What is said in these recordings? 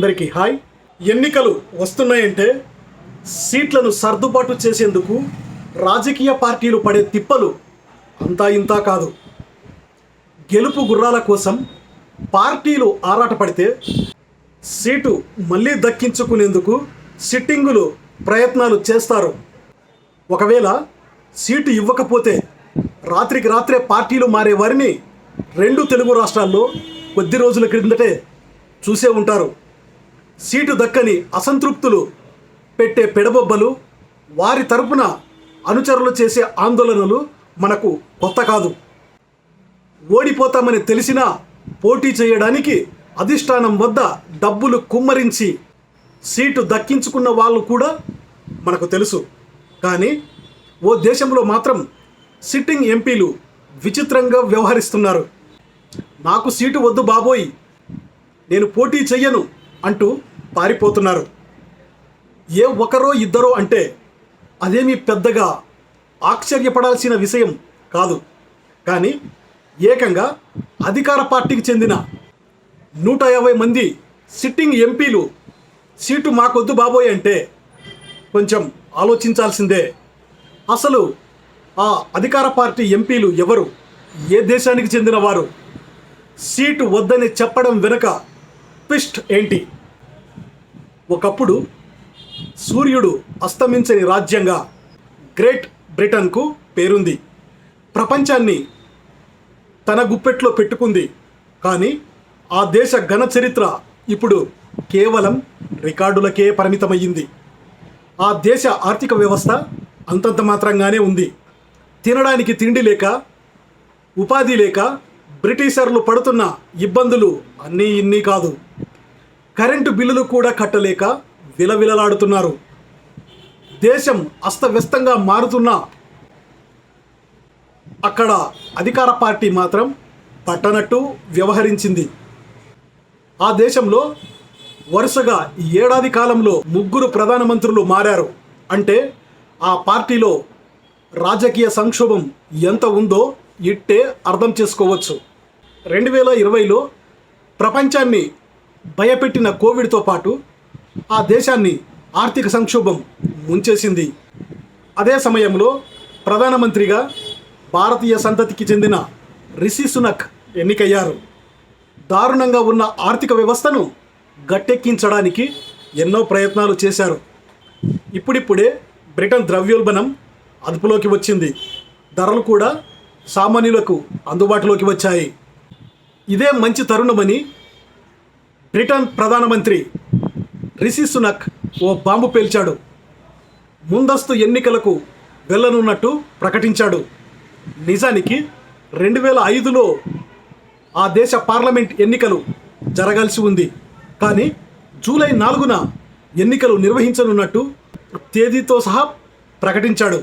అందరికీ హాయ్. ఎన్నికలు వస్తున్నాయంటే సీట్లను సర్దుబాటు చేసేందుకు రాజకీయ పార్టీలు పడే తిప్పలు అంతా ఇంతా కాదు. గెలుపు గుర్రాల కోసం పార్టీలు ఆరాటపడితే సీటు మళ్ళీ దక్కించుకునేందుకు సిట్టింగులు ప్రయత్నాలు చేస్తారు. ఒకవేళ సీటు ఇవ్వకపోతే రాత్రికి రాత్రే పార్టీలు మారే వారిని రెండు తెలుగు రాష్ట్రాల్లో కొద్ది రోజుల క్రిందటే చూసే ఉంటారు. సీటు దక్కని అసంతృప్తులు పెట్టే పెడబొబ్బలు వారి తరపున అనుచరులు చేసే ఆందోళనలు మనకు కొత్త కాదు. ఓడిపోతామని తెలిసినా పోటీ చేయడానికి అధిష్టానం వద్ద డబ్బులు కుమ్మరించి సీటు దక్కించుకున్న వాళ్ళు కూడా మనకు తెలుసు. కానీ ఓ దేశంలో మాత్రం సిట్టింగ్ ఎంపీలు విచిత్రంగా వ్యవహరిస్తున్నారు. నాకు సీటు వద్దు బాబోయ్ నేను పోటీ చెయ్యను అంటూ పారిపోతున్నారు. ఏ ఒకరో ఇద్దరో అంటే అదేమీ పెద్దగా ఆశ్చర్యపడాల్సిన విషయం కాదు. కానీ ఏకంగా అధికార పార్టీకి చెందిన నూట యాభై మంది సిట్టింగ్ ఎంపీలు సీటు మాకొద్దు బాబోయ్ అంటే కొంచెం ఆలోచించాల్సిందే. అసలు ఆ అధికార పార్టీ ఎంపీలు ఎవరు? ఏ దేశానికి చెందిన వారు సీటు వద్దని చెప్పడం వెనుక ట్విస్ట్ ఏంటి? ఒకప్పుడు సూర్యుడు అస్తమించని రాజ్యంగా గ్రేట్ బ్రిటన్కు పేరుంది. ప్రపంచాన్ని తన గుప్పెట్లో పెట్టుకుంది. కానీ ఆ దేశ ఘన చరిత్ర ఇప్పుడు కేవలం రికార్డులకే పరిమితమయ్యింది. ఆ దేశ ఆర్థిక వ్యవస్థ అంతంత మాత్రంగానే ఉంది. తినడానికి తిండి లేక ఉపాధి లేక బ్రిటిషర్లు పడుతున్న ఇబ్బందులు అన్నీ ఇన్ని కాదు. కరెంటు బిల్లులు కూడా కట్టలేక విలవిలలాడుతున్నారు. దేశం అస్తవ్యస్తంగా మారుతున్న. అక్కడ అధికార పార్టీ మాత్రం పట్టనట్టు వ్యవహరించింది. ఆ దేశంలో వరుసగా ఏడాది కాలంలో ముగ్గురు ప్రధానమంత్రులు మారారు. అంటే ఆ పార్టీలో రాజకీయ సంక్షోభం ఎంత ఉందో ఇట్టే అర్థం చేసుకోవచ్చు. రెండు వేల ఇరవైలో ప్రపంచాన్ని భయపెట్టిన కోవిడ్తో పాటు ఆ దేశాన్ని ఆర్థిక సంక్షోభం ముంచేసింది. అదే సమయంలో ప్రధానమంత్రిగా భారతీయ సంతతికి చెందిన రిషి సునక్ ఎన్నికయ్యారు. దారుణంగా ఉన్న ఆర్థిక వ్యవస్థను గట్టెక్కించడానికి ఎన్నో ప్రయత్నాలు చేశారు. ఇప్పుడిప్పుడే బ్రిటన్ ద్రవ్యోల్బణం అదుపులోకి వచ్చింది. ధరలు కూడా సామాన్యులకు అందుబాటులోకి వచ్చాయి. ఇదే మంచి తరుణమని బ్రిటన్ ప్రధానమంత్రి రిషి సునక్ ఓ బాంబు పేల్చాడు. ముందస్తు ఎన్నికలకు వెళ్ళనున్నట్టు ప్రకటించాడు. నిజానికి రెండు వేల ఐదులో ఆ దేశ పార్లమెంట్ ఎన్నికలు జరగాల్సి ఉంది. కానీ జూలై నాలుగున ఎన్నికలు నిర్వహించనున్నట్టు తేదీతో సహా ప్రకటించాడు.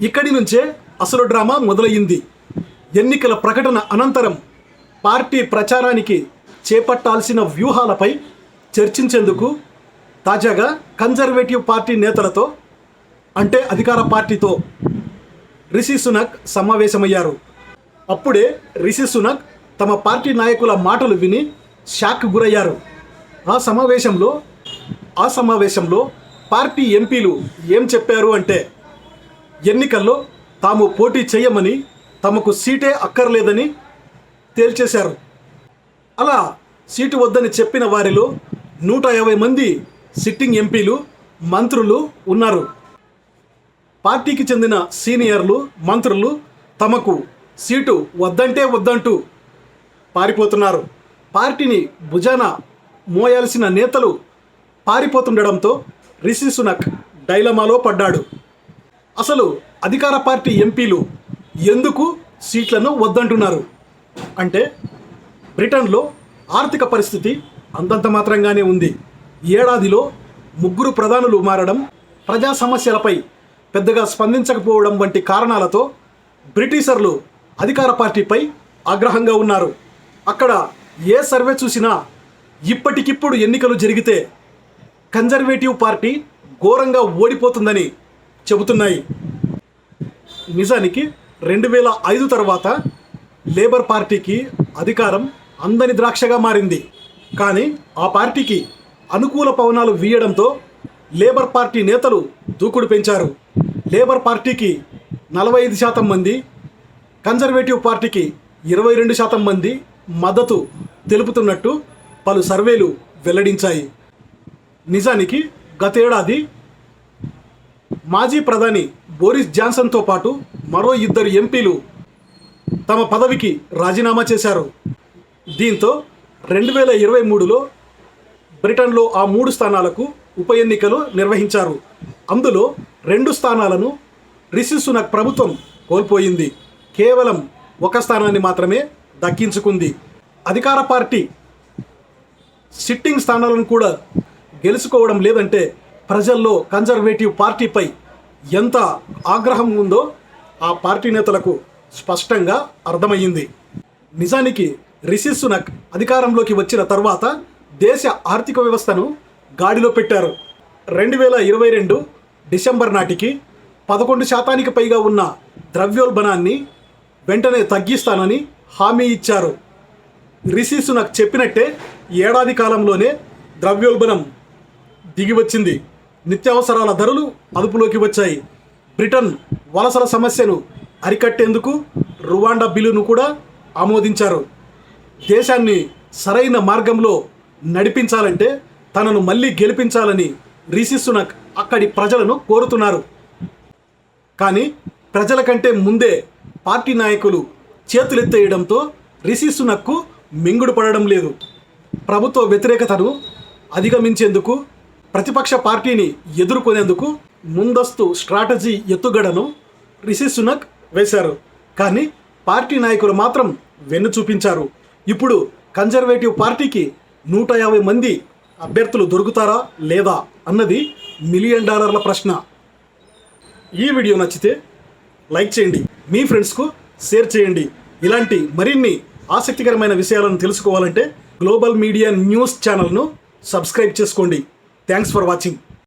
ఇక్కడి నుంచే అసలు డ్రామా మొదలయ్యింది. ఎన్నికల ప్రకటన అనంతరం పార్టీ ప్రచారానికి చేపట్టాల్సిన వ్యూహాలపై చర్చించేందుకు తాజాగా కన్జర్వేటివ్ పార్టీ నేతలతో అంటే అధికార పార్టీతో రిషి సునక్ సమావేశమయ్యారు. అప్పుడే రిషి సునక్ తమ పార్టీ నాయకుల మాటలు విని షాక్ గురయ్యారు. ఆ సమావేశంలో ఆ సమావేశంలో పార్టీ ఎంపీలు ఏం చెప్పారు అంటే ఎన్నికల్లో తాము పోటీ చేయమని తమకు సీటే అక్కర్లేదని తేల్చేశారు. అలా సీటు వద్దని చెప్పిన వారిలో నూట యాభై మంది సిట్టింగ్ ఎంపీలు మంత్రులు ఉన్నారు. పార్టీకి చెందిన సీనియర్లు మంత్రులు తమకు సీటు వద్దంటే వద్దంటూ పారిపోతున్నారు. పార్టీని భుజాన మోయాల్సిన నేతలు పారిపోతుండడంతో రిషి సునక్ డైలమాలో పడ్డాడు. అసలు అధికార పార్టీ ఎంపీలు ఎందుకు సీట్లను వద్దంటున్నారు? అంటే బ్రిటన్లో ఆర్థిక పరిస్థితి అంతంత మాత్రంగానే ఉంది. ఏడాదిలో ముగ్గురు ప్రధానులు మారడం ప్రజా సమస్యలపై పెద్దగా స్పందించకపోవడం వంటి కారణాలతో బ్రిటిషర్లు అధికార పార్టీపై ఆగ్రహంగా ఉన్నారు. అక్కడ ఏ సర్వే చూసినా ఇప్పటికిప్పుడు ఎన్నికలు జరిగితే కన్జర్వేటివ్ పార్టీ ఘోరంగా ఓడిపోతుందని చెబుతున్నాయి. నిజానికి రెండు వేల ఐదు తర్వాత లేబర్ పార్టీకి అధికారం అందని ద్రాక్షగా మారింది. కానీ ఆ పార్టీకి అనుకూల పవనాలు వీయడంతో లేబర్ పార్టీ నేతలు దూకుడు పెంచారు. లేబర్ పార్టీకి నలభై ఐదు శాతం మంది కన్జర్వేటివ్ పార్టీకి ఇరవై రెండు శాతం మంది మద్దతు తెలుపుతున్నట్టు పలు సర్వేలు వెల్లడించాయి. నిజానికి గతేడాది మాజీ ప్రధాని బోరిస్ జాన్సన్తో పాటు మరో ఇద్దరు ఎంపీలు తమ పదవికి రాజీనామా చేశారు. దీంతో రెండు వేల ఇరవై మూడులో బ్రిటన్లో ఆ మూడు స్థానాలకు ఉప ఎన్నికలు నిర్వహించారు. అందులో రెండు స్థానాలను రిషి సునక్ ప్రభుత్వం కోల్పోయింది. కేవలం ఒక స్థానాన్ని మాత్రమే దక్కించుకుంది. అధికార పార్టీ సిట్టింగ్ స్థానాలను కూడా గెలుచుకోవడం లేదంటే ప్రజల్లో కన్జర్వేటివ్ పార్టీపై ఎంత ఆగ్రహం ఉందో ఆ పార్టీ నేతలకు స్పష్టంగా అర్థమయ్యింది. నిజానికి రిషి సునక్ అధికారంలోకి వచ్చిన తర్వాత దేశ ఆర్థిక వ్యవస్థను గాడిలో పెట్టారు. రెండు వేల ఇరవై రెండు డిసెంబర్ నాటికి పదకొండు శాతానికి పైగా ఉన్న ద్రవ్యోల్బణాన్ని వెంటనే తగ్గిస్తానని హామీ ఇచ్చారు. రిషి సునక్ చెప్పినట్టే ఏడాది కాలంలోనే ద్రవ్యోల్బణం దిగి వచ్చింది. నిత్యావసరాల ధరలు అదుపులోకి వచ్చాయి. బ్రిటన్ వలసల సమస్యను అరికట్టేందుకు రువాండా బిల్లును కూడా ఆమోదించారు. దేశాన్ని సరైన మార్గంలో నడిపించాలంటే తనను మళ్ళీ గెలిపించాలని రిషి సునక్ అక్కడి ప్రజలను కోరుతున్నారు. కానీ ప్రజల కంటే ముందే పార్టీ నాయకులు చేతులెత్తేయడంతో రిషి సునక్కు మింగుడు పడడం లేదు. ప్రభుత్వ వ్యతిరేకతను అధిగమించేందుకు ప్రతిపక్ష పార్టీని ఎదుర్కొనేందుకు ముందస్తు స్ట్రాటజీ ఎత్తుగడను రిషి సునక్ వేశారు. కానీ పార్టీ నాయకులు మాత్రం వెన్ను చూపించారు. ఇప్పుడు కన్జర్వేటివ్ పార్టీకి నూట యాభై మంది అభ్యర్థులు దొరుకుతారా లేదా అన్నది మిలియన్ డాలర్ల ప్రశ్న. ఈ వీడియో నచ్చితే లైక్ చేయండి మీ ఫ్రెండ్స్కు షేర్ చేయండి. ఇలాంటి మరిన్ని ఆసక్తికరమైన విషయాలను తెలుసుకోవాలంటే గ్లోబల్ మీడియా న్యూస్ ఛానల్ను సబ్స్క్రైబ్ చేసుకోండి. Thanks for watching.